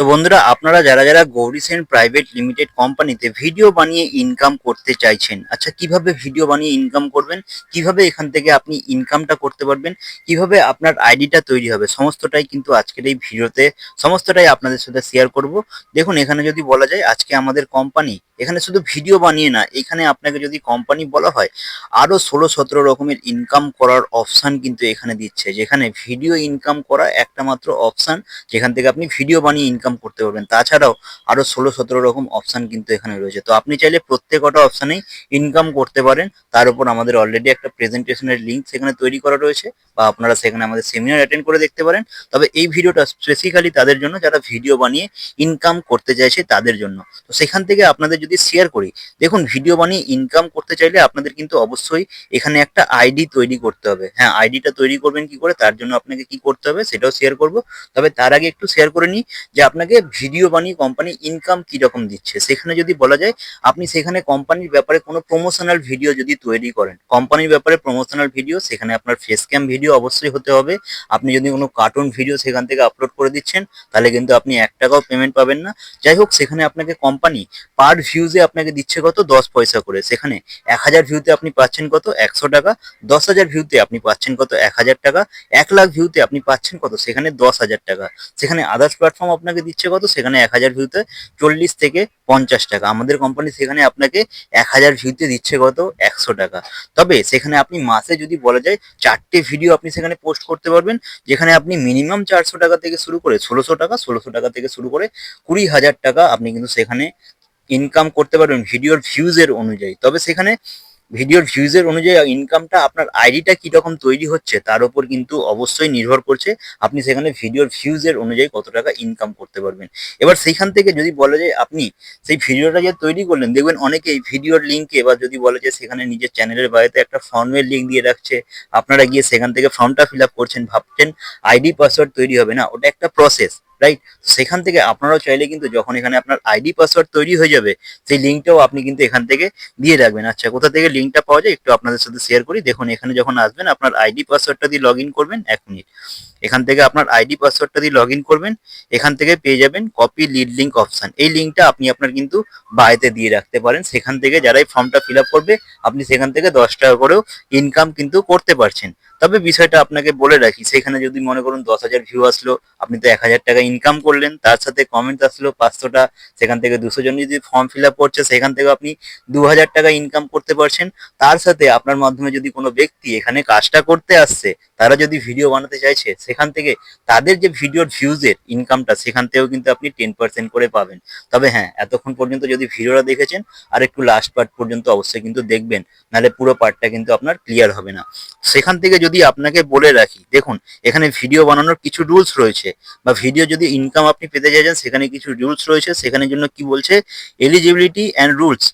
তো বন্ধুরা, আপনারা যারা যারা গৌরী সেন প্রাইভেট লিমিটেড কোম্পানিতে ভিডিও বানিয়ে ইনকাম করতে চাইছেন আচ্ছা কীভাবে ভিডিও বানিয়ে ইনকাম করবেন? কীভাবে এখান থেকে আপনি ইনকামটা করতে পারবেন? কীভাবে আপনার আইডিটা তৈরি হবে? সমস্তটাই কিন্তু আজকের এই ভিডিওতে, সমস্তটাই আপনাদের সাথে শেয়ার করব। দেখুন, এখানে যদি বলা যায়, আজকে আমাদের কোম্পানি এখানে শুধু ভিডিও বানিয়ে না, এখানে আপনাকে যদি কোম্পানি বলা হয়, আরও ষোলো সতেরো রকমের ইনকাম করার অপশন কিন্তু এখানে দিচ্ছে। যেখানে ভিডিও ইনকাম করা একটা মাত্র অপশন যেখান থেকে আপনি ভিডিও বানিয়ে ইনকাম করতে পারবেন। তাছাড়াও আরও ষোলো সতেরো রকম অপশন কিন্তু এখানে রয়েছে। তো আপনি চাইলে প্রত্যেকটা অপশনেই ইনকাম করতে পারেন। তার উপর আমাদের অলরেডি একটা প্রেজেন্টেশনের লিঙ্ক সেখানে তৈরি করা রয়েছে বা আপনারা সেখানে আমাদের সেমিনার অ্যাটেন্ড করে দেখতে পারেন। তবে এই ভিডিওটা স্পেসিক্যালি তাদের জন্য, যারা ভিডিও বানিয়ে ইনকাম করতে চাইছে তাদের জন্য। তো সেখান থেকে আপনাদের যদি শেয়ার করি, দেখুন ভিডিও বানিয়ে ইনকাম করতে চাইলে আপনাদের কিন্তু অবশ্যই এখানে একটা আইডি তৈরি করতে হবে। হ্যাঁ আইডিটা তৈরি করবেন কি করে, তার জন্য আপনাকে কি করতে হবে সেটাও শেয়ার করব। তবে তার আগে একটু শেয়ার করে নিই যে আপনাকে ভিডিও বানিয়ে কোম্পানি ইনকাম কি রকম দিচ্ছে? সেখানে যদি বলা যায়, আপনি সেখানে কোম্পানির ব্যাপারে কোনো প্রমোশনাল ভিডিও যদি তৈরি করেন কোম্পানির ব্যাপারে প্রমোশনাল ভিডিও সেখানে আপনার ফেস ক্যাম ভিডিও অবশ্যই হতে হবে। আপনি যদি কোনো কার্টুন ভিডিও সেখান থেকে আপলোড করে দিচ্ছেন, তাহলে কিন্তু আপনি এক টাকাও পেমেন্ট পাবেন না। যাই হোক, সেখানে আপনাকে কোম্পানি পার ভিউজে আপনাকে দিচ্ছে কত? দশ পয়সা করে। সেখানে এক হাজার ভিউতে আপনি পাচ্ছেন কত? একশো টাকা। দশ হাজার ভিউতে আপনি পাচ্ছেন কত? এক হাজার টাকা। এক লাখ ভিউতে আপনি পাচ্ছেন কত? সেখানে দশ হাজার টাকা। সেখানে আদার্স প্ল্যাটফর্ম আপনাকে দিচ্ছে কত? সেখানে এক হাজার ভিউতে চল্লিশ থেকে পঞ্চাশ টাকা। আমাদের কোম্পানি সেখানে আপনাকে এক হাজার ভিউতে দিচ্ছে কত? একশো টাকা। তবে সেখানে আপনি মাসে যদি বলা যায় চারটে ভিডিও আপনি সেখানে পোস্ট করতে পারবেন, যেখানে আপনি মিনিমাম চারশো টাকা থেকে শুরু করে ষোলোশো টাকা ষোলোশো টাকা থেকে শুরু করে কুড়ি হাজার টাকা আপনি কিন্তু সেখানে ইনকাম করতে পারবেন ভিডিওর ভিউজের অনুযায়ী। তবে সেখানে ভিডিওর ভিউজের অনুযায়ী ইনকামটা আপনার আইডিটা কীরকম তৈরি হচ্ছে তার উপর কিন্তু অবশ্যই নির্ভর করছে। আপনি সেখানে ভিডিওর ভিউজের অনুযায়ী কত টাকা ইনকাম করতে পারবেন। এবার সেইখান থেকে যদি বলা যায় আপনি সেই ভিডিওটা যে তৈরি করলেন, দেখবেন অনেকেই ভিডিওর লিঙ্কে বা যদি বলা যায় সেখানে নিজের চ্যানেলের বাইরেতে একটা ফর্মের লিঙ্ক দিয়ে রাখছে, আপনারা গিয়ে সেখান থেকে ফর্মটা ফিল আপ করছেন, ভাবছেন আইডি পাসওয়ার্ড তৈরি হবে না, ওটা একটা প্রসেস রাইট সেখান থেকে আপনারাও চাইলে কিন্তু যখন এখানে আপনার আইডি পাসওয়ার্ড তৈরি হয়ে যাবে, সেই লিঙ্কটাও আপনি কিন্তু এখান থেকে দিয়ে রাখবেন। আচ্ছা কোথা থেকে লিঙ্কটা পাওয়া যায় একটু আপনাদের সাথে শেয়ার করি। দেখুন, এখানে যখন আসবেন, আপনার আইডি পাসওয়ার্ডটা দিয়ে লগ করবেন, এক মিনিট। এখান থেকে আপনার আইডি পাসওয়ার্ডটা দিয়ে লগ করবেন, এখান থেকে পেয়ে যাবেন কপি লিড লিঙ্ক অপশন এই লিঙ্কটা আপনি আপনার কিন্তু বাড়িতে দিয়ে রাখতে পারেন। সেখান থেকে যারাই ফর্মটা ফিল করবে, আপনি সেখান থেকে দশ টাকা করেও ইনকাম কিন্তু করতে পারছেন। তবে বিষয়টা আপনাকে বলে রাখি, সেখানে যদি মনে করুন দশ হাজার ভিউ আসলো, আপনি তো এক হাজার টাকা ইনকাম করলেন, তার সাথে কমেন্ট আসলো পাঁচশোটা সেখান থেকে দুশো জন যদি ফর্ম ফিল আপ করছে, সেখান থেকে আপনি দু হাজার টাকা ইনকাম করতে পারছেন। তার সাথে আপনার মাধ্যমে যদি কোনো ব্যক্তি এখানে কাজটা করতে আসছে, তারা যদি ভিডিও বানাতে চাইছে সেখান থেকে তাদের যে ভিডিওর ভিউজের ইনকামটা সেখান থেকেও কিন্তু আপনি টেন পার্সেন্ট করে পাবেন। তবে হ্যাঁ এতক্ষণ পর্যন্ত যদি ভিডিওটা দেখেছেন, আর একটু লাস্ট পার্ট পর্যন্ত অবশ্যই কিন্তু দেখবেন, নাহলে পুরো পার্টটা কিন্তু আপনার ক্লিয়ার হবে না। সেখান থেকে যদি আপনাকে বলে রাখি, দেখুন, এখানে ভিডিও বানানোর কিছু রুলস রয়েছে, বা ভিডিও যদি ইনকাম আপনি পেতে চাইছেন, সেখানে কিছু রুলস রয়েছে সেখানে জন্য কি বলছে? এলিজিবিলিটি অ্যান্ড রুলস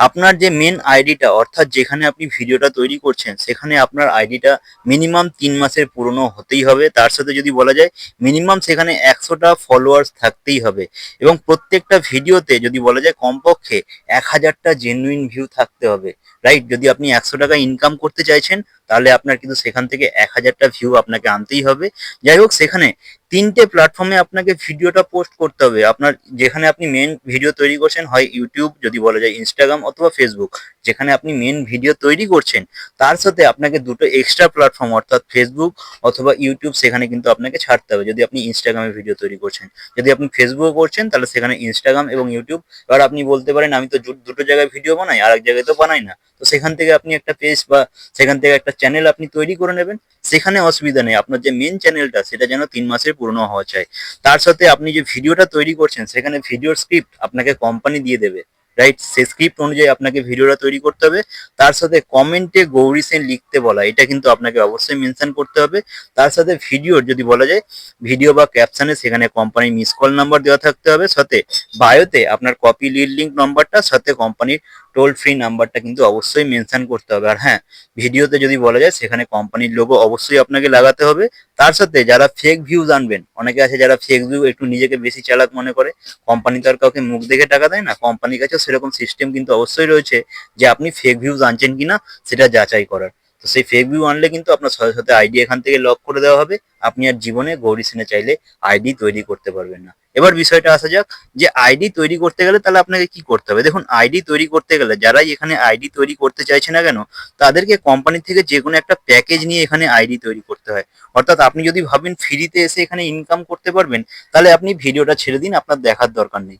আপনার যে মেন আইডিটা অর্থাৎ যেখানে আপনি ভিডিওটা তৈরি করছেন, সেখানে আপনার আইডিটা মিনিমাম তিন মাসের পুরনো হতেই হবে। তার সাথে যদি বলা যায় মিনিমাম সেখানে একশোটা ফলোয়ার্স থাকতেই হবে। এবং প্রত্যেকটা ভিডিওতে যদি বলা যায়, কমপক্ষে এক হাজারটা জেনুইন ভিউ থাকতে হবে। রাইট যদি আপনি একশো টাকা ইনকাম করতে চাইছেন, তাহলে আপনার কিন্তু সেখান থেকে এক হাজারটা ভিউ আপনাকে আনতেই হবে। যাই হোক, সেখানে তিনটে প্ল্যাটফর্মে আপনাকে ভিডিওটা পোস্ট করতে হবে। আপনার যেখানে আপনি মেন ভিডিও তৈরি করছেন, হয় ইউটিউব যদি বলা যায় ইনস্টাগ্রাম অথবা ফেসবুক যেখানে আপনি মেন ভিডিও তৈরি করছেন, তার সাথে আপনাকে দুটো এক্সট্রা প্ল্যাটফর্ম অর্থাৎ ফেসবুক অথবা ইউটিউব সেখানে কিন্তু আপনাকে ছাড়তে হবে। যদি আপনি ইনস্টাগ্রামে ভিডিও তৈরি করছেন। যদি আপনি ফেসবুকে করছেন, তাহলে সেখানে ইনস্টাগ্রাম এবং ইউটিউব এবার আপনি বলতে পারেন, আমি তো দুটো জায়গায় ভিডিও বানাই আর এক জায়গায় তো বানাই না। তো সেখান থেকে আপনি একটা পেজ বা সেখান থেকে একটা চ্যানেল আপনি তৈরি করে নেবেন। সেখানে অসুবিধা নেই, আপনার যে মেন চ্যানেলটা সেটা যেন তিন মাসের পুরনো হওয়া চাই। তার সাথে আপনি যে ভিডিওটা তৈরি করছেন, সেখানে ভিডিওর স্ক্রিপ্ট আপনাকে কোম্পানি দিয়ে দেবে। রাইট সেই স্ক্রিপ্ট অনুযায়ী আপনাকে ভিডিওটা তৈরি করতে হবে। তার সাথে কমেন্টে গৌরী সেন লিখতে বলা, এটা কিন্তু আপনাকে অবশ্যই মেনশন করতে হবে। তার সাথে ভিডিওর যদি বলা যায় ভিডিও বা ক্যাপশনে সেখানে কোম্পানির মিস কল নাম্বার দেওয়া থাকতে হবে। সাথে বায়োতে আপনার কপি লিড লিঙ্ক নাম্বারটা সাথে কোম্পানির টোল ফ্রি নাম্বারটা কিন্তু অবশ্যই মেনশন করতে হবে। আর হ্যাঁ ভিডিওতে যদি বলা যায়, সেখানে কোম্পানির লোগো অবশ্যই আপনাকে লাগাতে হবে। তার সাথে যারা ফেক ভিউজ আনবেন, অনেকে আছে যারা ফেক ভিউ একটু নিজেকে বেশি চালাক মনে করে কোম্পানি তো আর কাউকে মুখ দেখে টাকা দেয় না কোম্পানির কাছেও সেরকম সিস্টেম কিন্তু অবশ্যই রয়েছে যে আপনি ফেক ভিউজ আনছেন কিনা সেটা যাচাই করার। তো সেই ফেক ভিউ আনলে কিন্তু আপনার সাথে সাথে আইডি এখান থেকে লক করে দেওয়া হবে। আপনি আর জীবনে গৌরী সেনে চাইলে আইডি তৈরি করতে পারবেন না। এবার বিষয়টা আসা যাক যে আইডি তৈরি করতে গেলে তাহলে আপনাকে কি করতে হবে? দেখুন আইডি তৈরি করতে গেলে যারাই এখানে আইডি তৈরি করতে চাইছে না কেন, তাদেরকে কোম্পানি থেকে যে কোনো একটা প্যাকেজ নিয়ে এখানে আইডি তৈরি করতে হয়। অর্থাৎ আপনি যদি ভাবেন ফ্রিতে এসে এখানে ইনকাম করতে পারবেন, তাহলে আপনি ভিডিওটা ছেড়ে দিন, আপনার দেখার দরকার নেই।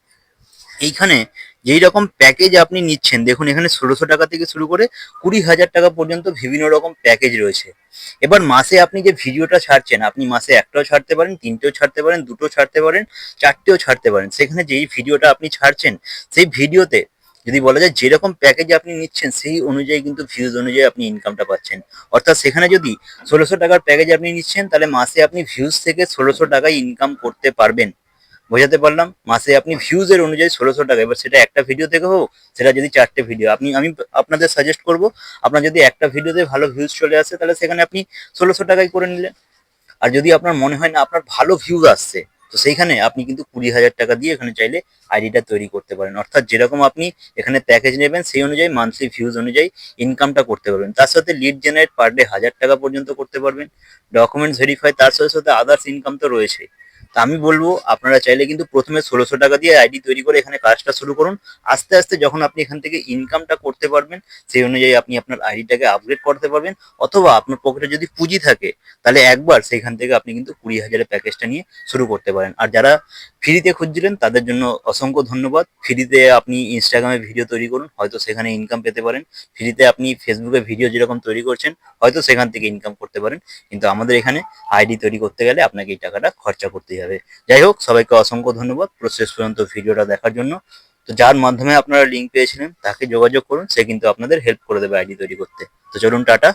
এইখানে যেই রকম প্যাকেজ আপনি নিচ্ছেন, দেখুন এখানে ষোলোশো টাকা থেকে শুরু করে কুড়ি হাজার টাকা পর্যন্ত বিভিন্ন রকম প্যাকেজ রয়েছে। এবার মাসে আপনি যে ভিডিওটা ছাড়ছেন, আপনি মাসে একটাও ছাড়তে পারেন, তিনটেও ছাড়তে পারেন, দুটো ছাড়তে পারেন, চারটেও ছাড়তে পারেন। সেখানে যেই ভিডিওটা আপনি ছাড়ছেন, সেই ভিডিওতে যদি বলা যায় যেরকম প্যাকেজ আপনি নিচ্ছেন, সেই অনুযায়ী কিন্তু ভিউজ অনুযায়ী আপনি ইনকামটা পাচ্ছেন। অর্থাৎ সেখানে যদি ষোলোশো টাকার প্যাকেজ আপনি নিচ্ছেন, তাহলে মাসে আপনি ভিউজ থেকে ষোলোশো টাকায় ইনকাম করতে পারবেন। বোঝাতে পারলাম, মাসে আপনি ভিউজের অনুযায়ী ষোলোশো টাকা, এবার সেটা একটা ভিডিও থেকে হোক, সেটা যদি চারটে ভিডিও আপনি, আমি আপনাদের সাজেস্ট করব, আপনার যদি একটা ভিডিওতে ভালো ভিউজ চলে আসে, তাহলে সেখানে আপনি ষোলোশো টাকায় করে নিলেন। আর যদি আপনার মনে হয় না, আপনার ভালো ভিউজ আসছে, তো সেইখানে আপনি কিন্তু কুড়ি হাজার টাকা দিয়ে এখানে চাইলে আইডিটা তৈরি করতে পারেন। অর্থাৎ যেরকম আপনি এখানে প্যাকেজ নেবেন, সেই অনুযায়ী মান্থলি ভিউজ অনুযায়ী ইনকামটা করতে পারবেন। তার সাথে লিড জেনারেট পার ডে হাজার টাকা পর্যন্ত করতে পারবেন। ডকুমেন্টস ভেরিফাই তার সাথে সাথে আদার্স ইনকাম তো রয়েছে তা আমি বলব, আপনারা চাইলে কিন্তু প্রথমে ষোলোশো টাকা দিয়ে আইডি তৈরি করে এখানে কাজটা শুরু করুন। আস্তে আস্তে যখন আপনি এখান থেকে ইনকামটা করতে পারবেন, সেই অনুযায়ী আপনি আপনার আইডিটাকে আপগ্রেড করতে পারবেন। অথবা আপনার পকেটে যদি পুঁজি থাকে, তাহলে একবার সেইখান থেকে আপনি কিন্তু কুড়ি হাজারের প্যাকেজটা নিয়ে শুরু করতে পারেন। আর যারা ফ্রিতে খুঁজছিলেন, তাদের জন্য অসংখ্য ধন্যবাদ। ফ্রিতে আপনি ইনস্টাগ্রামে ভিডিও তৈরি করুন, হয়তো সেখানে ইনকাম পেতে পারেন। ফ্রিতে আপনি ফেসবুকে ভিডিও যেরকম তৈরি করছেন, হয়তো সেখান থেকে ইনকাম করতে পারেন। কিন্তু আমাদের এখানে আইডি তৈরি করতে গেলে আপনাকে এই টাকাটা খরচা করতেই হবে যাই হোক, সবাইকে অসংখ্য ধন্যবাদ প্রসেস পর্যন্ত ভিডিওটা দেখার জন্য। তো যার মাধ্যমে আপনারা লিঙ্ক পেয়েছিলেন, তাকে যোগাযোগ করুন, সে কিন্তু আপনাদের হেল্প করে দেবে আইডি তৈরি করতে। তো চলুন, টাটা।